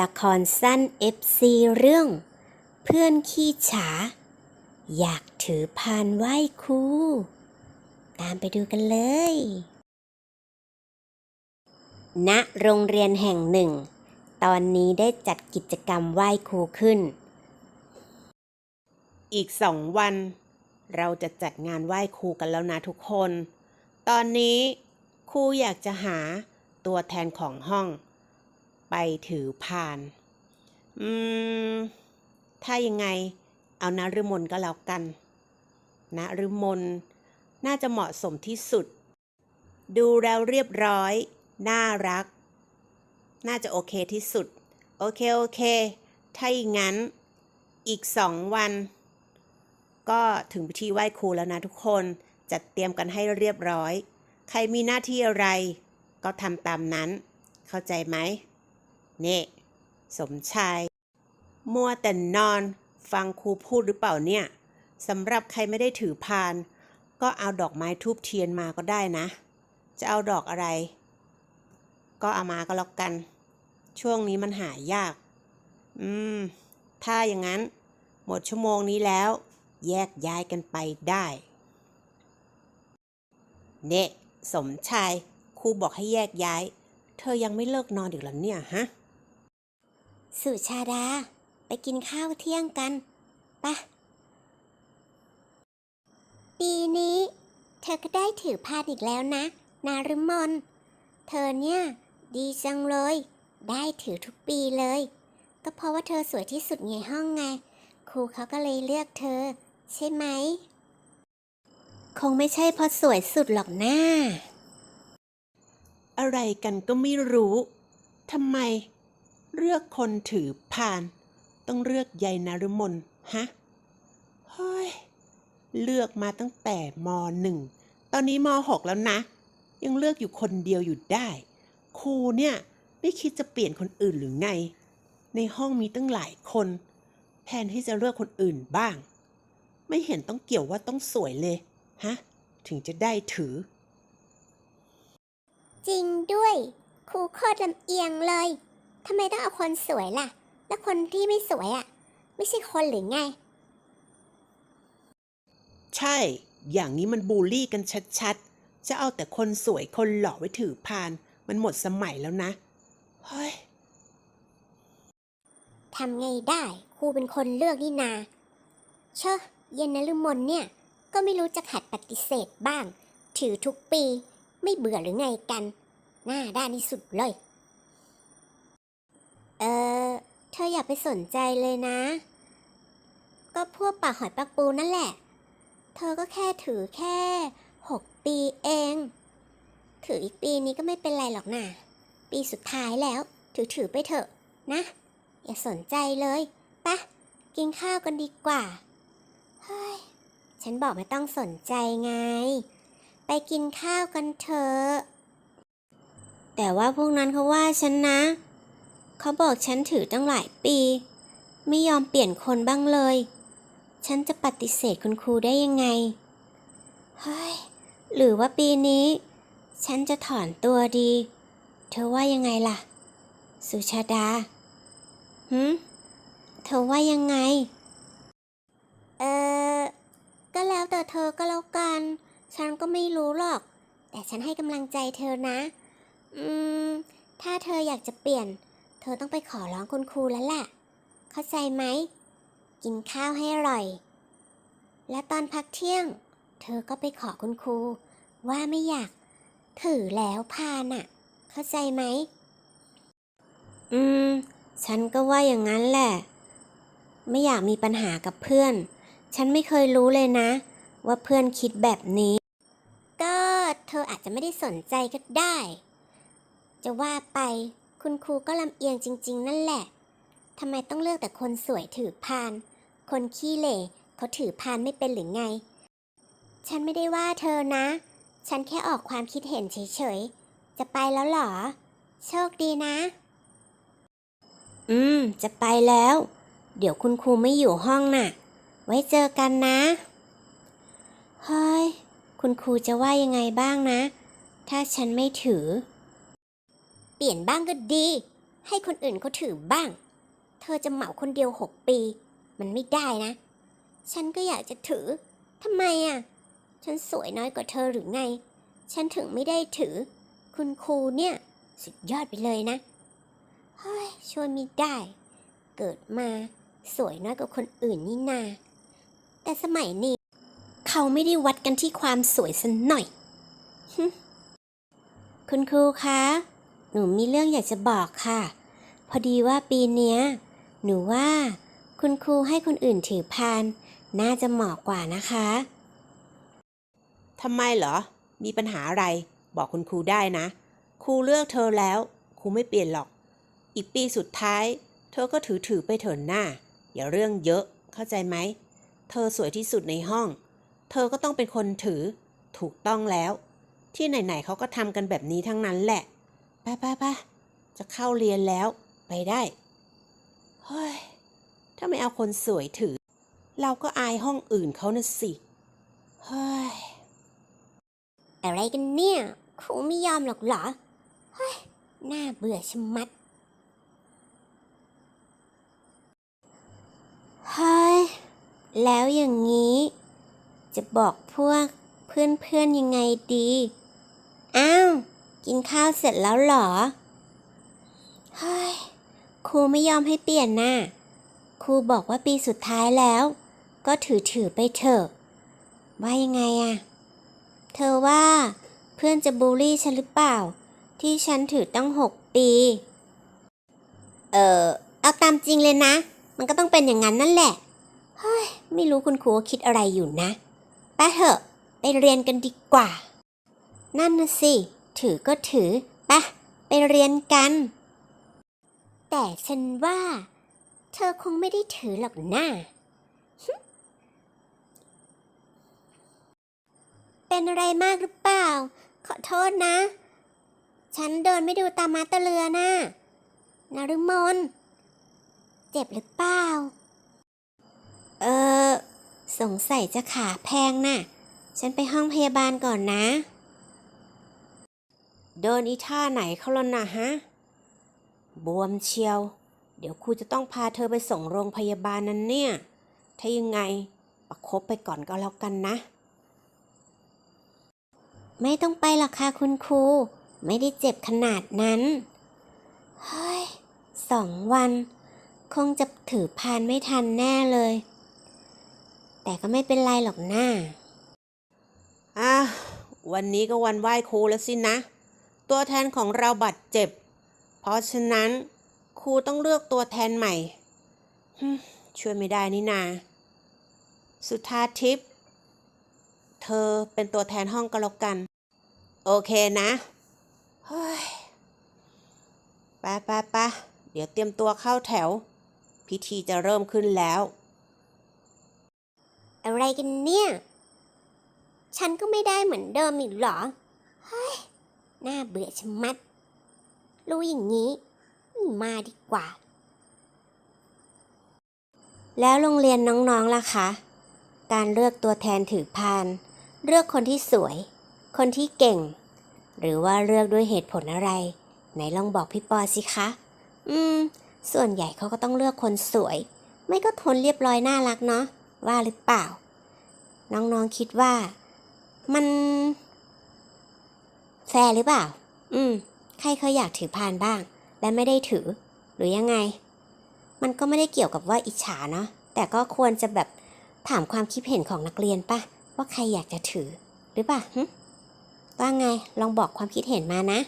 ละครสั้น FC เรื่อง เพื่อนขี้ฉา อยากถือพานไหว้ครูตามไปดูกันเลย ณ โรงเรียนแห่งหนึ่ง ตอนนี้ได้จัดกิจกรรมไหว้ครูขึ้น อีกสองวัน เราจะจัดงานไหว้ครูกันแล้วนะทุกคน ตอนนี้ครูอยากจะหาตัวแทนของห้อง ไปถือพาน อืม ถ้ายังไงเอานาฤมลก็แล้วกันนาฤมลน่าจะเหมาะสมที่สุด ดูแล้วเรียบร้อย น่ารัก น่าจะโอเคที่สุด โอเค โอเค ถ้าอย่างนั้น อีกสองวัน ก็ถึงพิธีไหว้ครูแล้วนะทุกคน จัดเตรียมกันให้เรียบร้อย ใครมีหน้าที่อะไร ก็ทำตามนั้น เข้าใจไหม เนี่สมชาย มัวแต่นอน ฟังครูพูดหรือเปล่าเนี่ยสำหรับใครไม่ได้ถือพาน ก็เอาดอกไม้ทูบเทียนมาก็ได้นะ จะเอาดอกอะไร ก็เอามาก็แล้วกัน ช่วงนี้มันหายาก อืม ถ้าอย่างนั้น หมดชั่วโมงนี้แล้ว แยกย้ายกันไปได้ เนะสมชายครูบอกให้แยกย้าย เธอยังไม่เลิกนอนอีกแล้วเนี่ยฮะ สุชาดา ไปกินข้าวเที่ยงกันปะปีนี้ เธอก็ได้ถือพานอีกแล้วนะ นารมน เธอเนี่ย ดีจังเลย ได้ถือทุกปีเลย ก็เพราะว่าเธอสวยที่สุดในห้องไง ครูเขาก็เลยเลือกเธอ ใช่ไหม คงไม่ใช่เพราะสวยสุดหรอกนะ้าอะไรกันก็ไม่รู้ ทำไม เลือกคนถือพาน ต้องเลือกยายนารมนฮะเฮ้ย เลือกมาตั้งแต่มหนึ่ง ตอนนี้มหกแล้วนะ ยังเลือกอยู่คนเดียวอยู่ได้ ครูเนี่ยไม่คิดจะเปลี่ยนคนอื่นหรือไง ในห้องมีตั้งหลายคน แทนที่จะเลือกคนอื่นบ้าง ไม่เห็นต้องเกี่ยวว่าต้องสวยเลย ฮะ ถึงจะได้ถือ จริงด้วย ครูโคตรลำเอียงเลย ทำไมต้องเอาคนสวยล่ะ แล้วคนที่ไม่สวยอะ่ะ ไม่ใช่คนหรือไง ใช่ อย่างนี้มันบูลลี่กันชัดๆ จะเอาแต่คนสวยคนหล่อไว้ถือพาน มันหมดสมัยแล้วนะ เฮ้ยทำไงได้ครูเป็นคนเลือกนี่นา เชอะเย็นนฤมลเนี่ย ก็ไม่รู้จะขัดปฏิเสธบ้าง ถือทุกปี ไม่เบื่อหรือไงกัน หน้าด้านที่สุดเลย เออ เธออย่าไปสนใจเลยนะ ก็พวกปากหอยปากปูนั่นแหละ เธอก็แค่ถือแค่หกปีเอง ถืออีกปีนี้ก็ไม่เป็นไรหรอกนะปีสุดท้ายแล้ว ถือถือไปเถอะนะ อย่าสนใจเลยปะกินข้าวกันดีกว่า เฮ้ย ฉันบอกไม่ต้องสนใจไง ไปกินข้าวกันเถอะ แต่ว่าพวกนั้นเขาว่าฉันนะ เขาบอกฉันถือตั้งหลายปี ไม่ยอมเปลี่ยนคนบ้างเลย ฉันจะปฏิเสธคุณครูได้ยังไง เฮ้ย หรือว่าปีนี้ ฉันจะถอนตัวดี เธอว่ายังไงล่ะ สุชาดาหืมเธอว่ายังไง เออ ก็แล้วแต่เธอก็แล้วกัน ฉันก็ไม่รู้หรอก แต่ฉันให้กำลังใจเธอนะ อืม ถ้าเธออยากจะเปลี่ยนเธอต้องไปขอร้องคุณครูแล้วล่ะ เข้าใจไหม กินข้าวให้อร่อย และตอนพักเที่ยง เธอก็ไปขอคุณครู ว่าไม่อยาก ถือแล้วพาน่ะ เข้าใจไหม อืม ฉันก็ว่าอย่างนั้นแหละ ไม่อยากมีปัญหากับเพื่อน ฉันไม่เคยรู้เลยนะ ว่าเพื่อนคิดแบบนี้ ก็เธออาจจะไม่ได้สนใจก็ได้ จะว่าไป คุณครูก็ลำเอียงจริง ๆ นั่นแหละทำไมต้องเลือกแต่คนสวยถือพาน คนขี้เหร่เขาถือพานไม่เป็นหรือไง ฉันไม่ได้ว่าเธอนะ ฉันแค่ออกความคิดเห็นเฉยๆ จะไปแล้วเหรอ โชคดีนะ อืม จะไปแล้ว เดี๋ยวคุณครูไม่อยู่ห้องน่ะ ไว้เจอกันนะ เฮ้ย คุณครูจะว่ายังไงบ้างนะ ถ้าฉันไม่ถือ เปลี่ยนบ้างก็ดี ให้คนอื่นเขาถือบ้าง เธอจะเหมาคนเดียวหกปี มันไม่ได้นะ ฉันก็อยากจะถือทำไมอะ ฉันสวยน้อยกว่าเธอหรือไง ฉันถึงไม่ได้ถือ คุณครูเนี่ย สุดยอดไปเลยนะ เฮ้ยช่วยไม่ได้ เกิดมาสวยน้อยกว่าคนอื่นนี่นา แต่สมัยนี้ เขาไม่ได้วัดกันที่ความสวยสันหน่อย คุณครูคะ หนูมีเรื่องอยากจะบอกค่ะ พอดีว่าปีเนี้ย หนูว่า คุณครูให้คนอื่นถือพาน น่าจะเหมาะกว่านะคะ ทำไมเหรอ มีปัญหาอะไร บอกคุณครูได้นะ ครูเลือกเธอแล้ว ครูไม่เปลี่ยนหรอก อีกปีสุดท้าย เธอก็ถือถือไปเถินหน้า อย่าเรื่องเยอะ เข้าใจไหม เธอสวยที่สุดในห้อง เธอก็ต้องเป็นคนถือ ถูกต้องแล้ว ที่ไหนๆเขาก็ทำกันแบบนี้ทั้งนั้นแหละ ไปไปไปจะเข้าเรียนแล้วไปได้เฮ้ยถ้าไม่เอาคนสวยถือ เราก็อายห้องอื่นเขานะสิเฮ้ยอะไรกันเนี่ยครูไม่ยอมหรอกเหรอเฮ้ยน่าเบื่อชะมัดเฮ้ยแล้วอย่างนี้ จะบอกพวกเพื่อนๆยังไงดี อ้าว กินข้าวเสร็จแล้วหรอ เฮ้ย ครูไม่ยอมให้เปลี่ยนน่ะ ครูบอกว่าปีสุดท้ายแล้ว ก็ถือถือไปเถอะ ว่ายังไงอะเธอว่าเพื่อนจะบูลลี่ฉันหรือเปล่า ที่ฉันถือตั้งหกปี เออเอาตามจริงเลยนะ มันก็ต้องเป็นอย่างนั้นนั่นแหละ เฮ้ย ไม่รู้คุณครูคิดอะไรอยู่นะไปเถอะ ไปเรียนกันดีกว่า นั่นนะสิ ถือก็ถือปะไปเรียนกัน แต่ฉันว่า เธอคงไม่ได้ถือหรอกนะเป็นอะไรมากหรือเปล่า ขอโทษนะ ฉันเดินไม่ดูตามาตะเรือนะ่ะนารุมนเจ็บหรือเปล่า เออ สงสัยจะขาแพงน่ะ ฉันไปห้องพยาบาลก่อนนะ เดินอีท่าไหนเขาแล้วนะฮะ บวมเชียว เดี๋ยวครูจะต้องพาเธอไปส่งโรงพยาบาลนั้นเนี่ย ถ้ายังไงประคบไปก่อนก็แล้วกันนะ ไม่ต้องไปหรอกค่ะคุณครู ไม่ได้เจ็บขนาดนั้น เฮ้ยสองวัน คงจะถือพานไม่ทันแน่เลย แต่ก็ไม่เป็นไรหรอกหน้าอะวันนี้ก็วันไหว้ครูแล้วสินะ ตัวแทนของเราบาดเจ็บ เพราะฉะนั้นครูต้องเลือกตัวแทนใหม่ช่วยไม่ได้นี่นา สุธาทิพย์ เธอเป็นตัวแทนห้องก็แล้วกัน โอเคนะเฮ้ยไปไปไปเดี๋ยวเตรียมตัวเข้าแถว พิธีจะเริ่มขึ้นแล้ว อะไรกันเนี่ย ฉันก็ไม่ได้เหมือนเดิมอีกหรอ เฮ้ย น่าเบื่อชะมัด รู้อย่างนี้ไม่มาดีกว่า แล้วโรงเรียนน้องๆล่ะคะ การเลือกตัวแทนถือพาน เลือกคนที่สวย คนที่เก่ง หรือว่าเลือกด้วยเหตุผลอะไร ไหนลองบอกพี่ปอสิคะ อืม ส่วนใหญ่เขาก็ต้องเลือกคนสวย ไม่ก็ทนเรียบร้อยน่ารักเนาะ ว่าหรือเปล่า น้องๆคิดว่า มัน แฟร์หรือเปล่า อืม ใครเคยอยากถือพานบ้าง และไม่ได้ถือ หรือยังไง มันก็ไม่ได้เกี่ยวกับว่าอิจฉาเนาะ แต่ก็ควรจะแบบถามความคิดเห็นของนักเรียนปะว่าใครอยากจะถือ หรือเปล่าหึว่าไง ลองบอกความคิดเห็นมานะ